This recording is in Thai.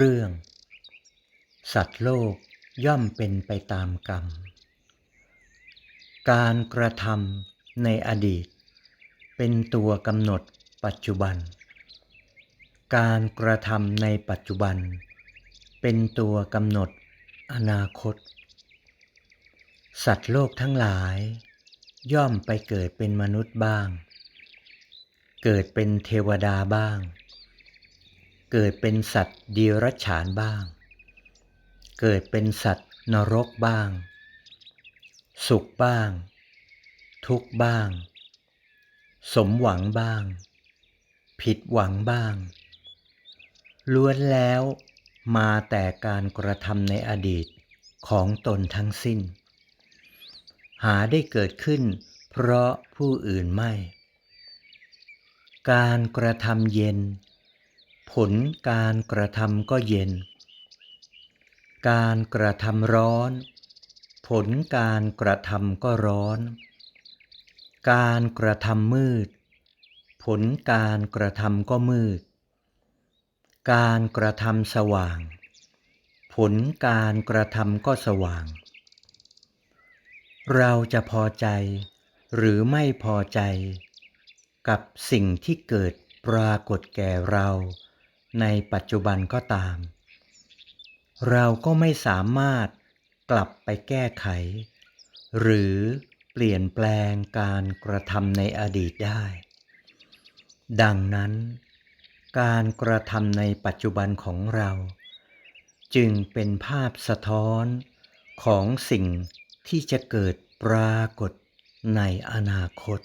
เรื่อง สัตว์โลกย่อมเป็นไปตามกรรม การกระทำในอดีต เป็นตัวกำหนดปัจจุบัน การกระทำในปัจจุบัน เป็นตัวกำหนดอนาคต สัตว์โลกทั้งหลาย ย่อมไปเกิดเป็นมนุษย์บ้าง เกิดเป็นเทวดาบ้าง เกิดเป็นสัตว์เดรัจฉานบ้าง เกิดเป็นสัตว์นรกบ้าง สุขบ้าง ทุกบ้าง สมหวังบ้าง ผิดหวังบ้าง ล้วนแล้วมาแต่การกระทำในอดีตของตนทั้งสิ้น หาได้เกิดขึ้นเพราะผู้อื่นไม่ การกระทำเย็น ผลการกระทำก็เย็น การกระทำร้อน ผลการกระทำก็ร้อน การกระทำมืด ผลการกระทำก็มืด การกระทำสว่าง ผลการกระทำก็สว่าง เราจะพอใจหรือไม่พอใจ กับสิ่งที่เกิดปรากฏแก่เรา ในปัจจุบันก็ตาม เราก็ไม่สามารถกลับไปแก้ไข หรือเปลี่ยนแปลงการกระทำในอดีตได้ ดังนั้น การกระทำในปัจจุบันของเรา จึงเป็นภาพสะท้อนของสิ่งที่จะเกิดปรากฏในอนาคต